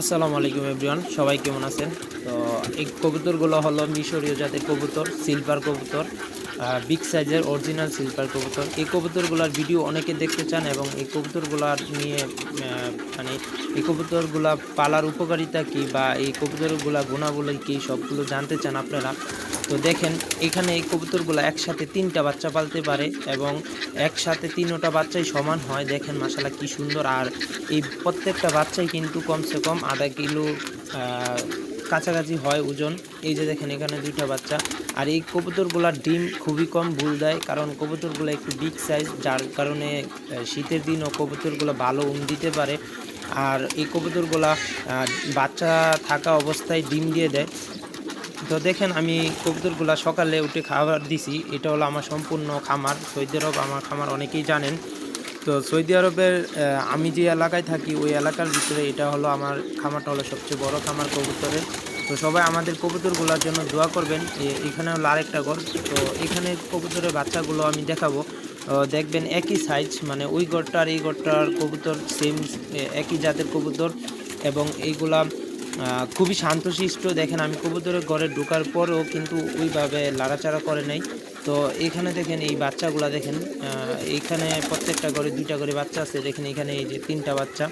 আসসালামু আলাইকুম এভরিওয়ান সবাই কেমন আছেন? তো এই কবুতরগুলো হলো মিশরীয় জাতের কবুতর সিলভার কবুতর। বিগ সাইজের অরিজিনাল সিলভার কবুতর। এই কবুতরগুলোর ভিডিও অনেকে দেখতে চান এবং এই কবুতরগুলার নিয়ে মানে এই কবুতরগুলা পালার উপকারিতা কি বা এই কবুতরগুলা গুণাবলী কি সবগুলো জানতে চান আপনারা। তো দেখেন, এখানে এই কবুতরগুলো একসাথে তিনটা বাচ্চা পালতে পারে এবং একসাথে তিনোটা বাচ্চাই সমান হয়। দেখেন মাসালা কি সুন্দর। আর এই প্রত্যেকটা বাচ্চাই কিন্তু কমসে কম আধা কিলো কাছাকাছি হয় ওজন। এই যে দেখেন, এখানে দুইটা বাচ্চা। আর এই কবুতরগুলার ডিম খুবই কম ভুল দেয়, কারণ কবুতরগুলো একটু বিগ সাইজ যার কারণে শীতের দিনও কবুতরগুলো ভালো উম দিতে পারে। আর এই কবুতরগুলা বাচ্চা থাকা অবস্থায় ডিম দিয়ে দেয়। তো দেখেন, আমি কবুতরগুলা সকালে উঠে খাবার দিছি। এটা হলো আমার সম্পূর্ণ খামার সৌদি আরব আমার খামার, অনেকেই জানেন। তো সৌদি আরবের আমি যে এলাকায় থাকি, ওই এলাকার ভিতরে এটা হলো আমার খামারটা হলো সবচেয়ে বড় খামার কবুতরের। তো সবাই আমাদের কবুতরগুলোর জন্য দোয়া করবেন এ- এখানে হলো আরেকটা ঘর। তো এখানে কবুতরের বাচ্চাগুলো আমি দেখাবো। দেখবেন একই সাইজ মানে ওই আর এই গড়টার কবুতর সেম একই জাতের কবুতর এবং এইগুলা খুবই শান্তশিষ্ট। দেখেন আমি কবুতরের ঘরে ঢোকার পরেও কিন্তু ওইভাবে লাড়াচাড়া করে নাই। তো এখানে দেখেন এই বাচ্চাগুলা দেখেন এইখানে প্রত্যেকটা ঘরে দুইটা করে বাচ্চা আছে। দেখেন এখানে এই যে তিনটা বাচ্চা।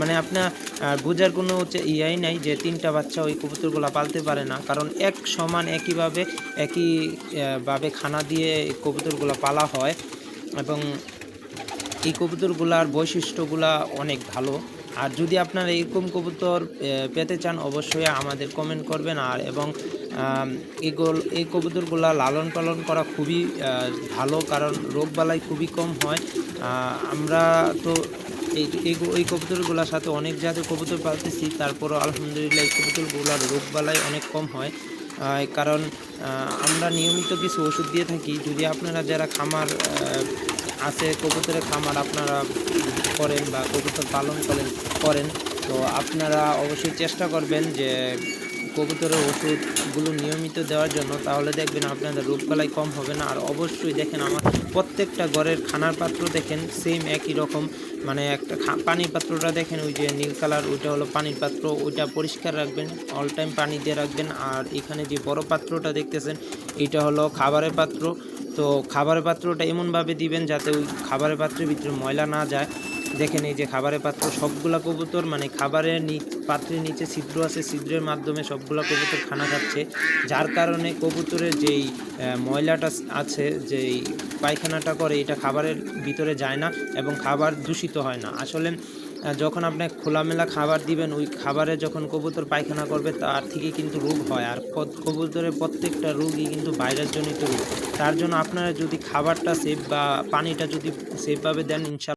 মানে আপনার বোঝার কোনো হচ্ছে ইয়াই নাই যে তিনটা বাচ্চা ওই কবুতরগুলা পালতে পারে না। কারণ এক সমান একইভাবে একই আহ, ভাবে খানা দিয়ে কবুতরগুলা পালা হয়। এবং এই কবুতরগুলার বৈশিষ্ট্যগুলা অনেক ভালো। আর যদি আপনারা এরকম কবুতর পেতে চান, অবশ্যই আমাদের কমেন্ট করবেন। আর এবং এগুল, এই কবুতরগুলা লালন পালন করা খুবই ভালো, কারণ রোগবালাই খুবই কম হয়। আমরা তো এই এই- এই কবুতরগুলোর সাথে অনেক জাতের কবুতর পালতেছি। তারপরও আলহামদুলিল্লাহ এই কবুতরগুলোর রোগবালাই অনেক কম হয়। কারণ আমরা নিয়মিত কিছু ওষুধ দিয়ে থাকি। যদি আপনারা যারা খামার আছে, কবুতরের খামার, আপনারা করেন বা কবুতর পালন করেন করেন, তো আপনারা অবশ্যই চেষ্টা করবেন যে কবুতরের ওষুধগুলো নিয়মিত দেওয়ার জন্য। তাহলে দেখবেন আপনাদের রোগবালাই কম হবে না। আর অবশ্যই দেখেন আমার প্রত্যেকটা ঘরের খানার পাত্র দেখেন সেম একই রকম। মানে একটা পানির পাত্রটা দেখেন, ওই যে নীল কালার, ওইটা হলো পানির পাত্র। ওইটা পরিষ্কার রাখবেন অল টাইম পানি দিয়ে রাখবেন। আর এখানে যে বড় পাত্রটা দেখতেছেন, এটা হলো খাবারের পাত্র। তো খাবারের পাত্রটা এমনভাবে দিবেন যাতে ওই খাবারের পাত্রের ভিতরে ময়লা না যায়। দেখেন এই যে খাবারের পাত্র, সবগুলা কবুতর মানে খাবারের পাত্রের নিচে ছিদ্র আছে, ছিদ্রের মাধ্যমে সবগুলা কবুতর খানা খাচ্ছে। যার কারণে কবুতরের যেই ময়লাটা আছে, যেই পায়খানাটা করে, এটা খাবারের ভিতরে যায় না এবং খাবার দূষিত হয় না। আসলে যখন আপনি খোলামেলা খাবার দিবেন, ওই খাবারে যখন কবুতর পায়খানা করবে, তার থেকে কিন্তু রোগ হয়। আর কবুতরের প্রত্যেকটা রোগই কিন্তু ভাইরাস জনিত রোগ। তার জন্য আপনারা যদি খাবারটা সেফ বা পানিটা যদি সেফভাবে দেন ইনশাল্লাহ